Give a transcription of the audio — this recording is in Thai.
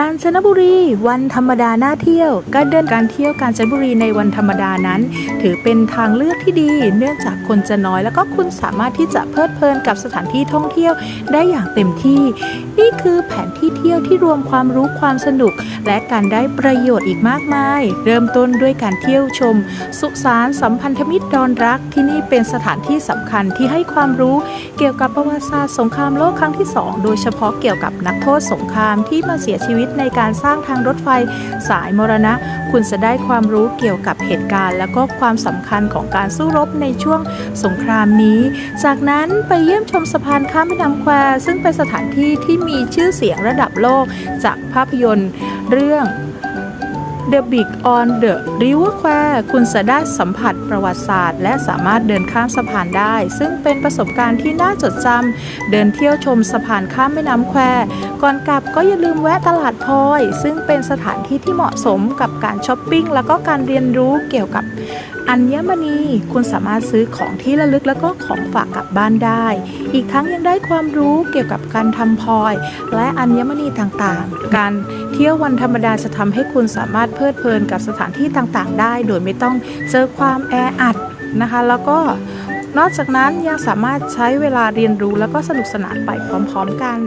กาญจนบุรีวันธรรมดาหน่าเที่ยว การเดินการเที่ยวกาญจนบุรีในวันธรรมดานั้น ถือเป็นทางเลือกที่ดี เนื่องจากคนจะน้อยแล้วก็คุณสามารถที่จะเพลิดเพลินกับสถานที่ท่องเที่ยวได้อย่างเต็มที่ นี่คือแผนที่เที่ยวที่รวมความรู้ความสนุก และการได้ประโยชน์อีกมากมาย เริ่มต้นด้วยการเที่ยวชม สุสานสัมพันธมิตรดอนรักที่นี่เป็นสถานที่สำคัญที่ให้ความรู้เกี่ยวกับประวัติศาสตร์สงครามโลกครั้งที่ 2 โดยเฉพาะเกี่ยวกับนักโทษสงครามที่มาเสียชีวิตในการสร้างทางรถไฟสายมรณะ คุณจะได้ความรู้เกี่ยวกับเหตุการณ์ และก็ความสำคัญของการสู้รบในช่วงสงครามนี้ จากนั้นไปเยี่ยมชมสะพานข้ามแม่น้ำแควซึ่งเป็นสถานที่ที่มีชื่อเสียงระดับโลกจากภาพยนตร์เรื่อง The Big on the River q u a คุณจะได้สัมผัสประวัติศาสตร์ และสามารถเดินข้ามสะพานได้ ซึ่งเป็นประสบการณ์ที่น่าจดจำเดินเที่ยวชมสะพานข้ามแม่น้ำแควก่อนกลับก็อย่าลืมแวะตลาดพลอย ซึ่งเป็นสถานที่ที่เหมาะสมกับการช้อปปิ้งแล้วก็การเรียนรู้เกี่ยวกับอัญมณีคุณสามารถซื้อของที่ระลึกแล้วก็ของฝากกลับบ้านได้ อีกทั้งยังได้ความรู้เกี่ยวกับการทำพลอย และอัญมณีต่างๆ การเที่ยววันธรรมดาจะทำให้คุณสามารถเพลิดเพลินกับสถานที่ต่างๆ ได้ โดยไม่ต้องเจอความแออัดนะคะ แล้วก็นอกจากนั้นยังสามารถใช้เวลาเรียนรู้แล้วก็สนุกสนานไปพร้อม ๆ กัน